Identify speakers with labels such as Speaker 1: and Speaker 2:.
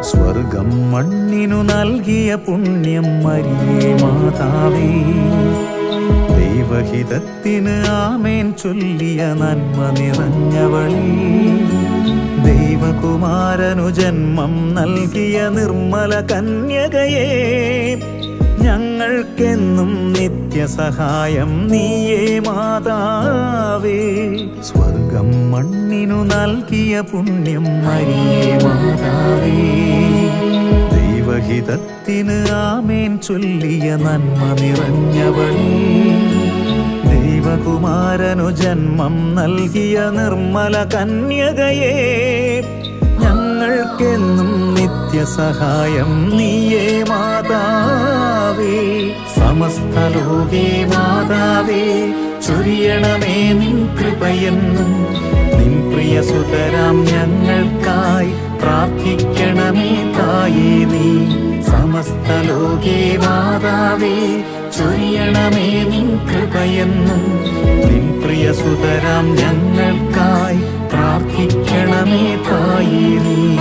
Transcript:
Speaker 1: സ്വർഗം മണ്ണിനു നൽകിയ പുണ്യം മരിയേ മാതാവേ. ദൈവഹിതത്തിന് ആമേൻ ചൊല്ലിയ നന്മ നിറഞ്ഞവളേ. ദൈവകുമാരനു ജന്മം നൽകിയ നിർമ്മല കന്യകയേ. ഞങ്ങൾക്കെന്നും നിത്യസഹായം നീയേ മാതാവേ. സ്വർഗം മണ്ണിനു നൽകിയ പുണ്യം മരിയേ ദൈവഹിതത്തിന് ആമേൻ ചൊല്ലിയ നന്മ നിറഞ്ഞവൾ ദൈവകുമാരനു ജന്മം നൽകിയ നിർമ്മല കന്യകയെ ഞങ്ങൾക്കെന്നും നിത്യസഹായം നീയേ മാതാവേ. സമസ്ത ലോകേ മാതാവേ ചൊരിയണമേ നിൻ കൃപയെന്നും നിൻ പ്രിയ സുതരാം ഞങ്ങൾക്കായി പ്രാർത്ഥിക്കണമേ തായേ നീ. സമസ്ത ലോകേ മാതാവേ ചൊരിയണമേ നിൻ കൃപയെന്നും. നിൻ പ്രിയ സുതരാം ഞങ്ങൾക്കായി പ്രാർത്ഥിക്കണമേ തായേ നീ.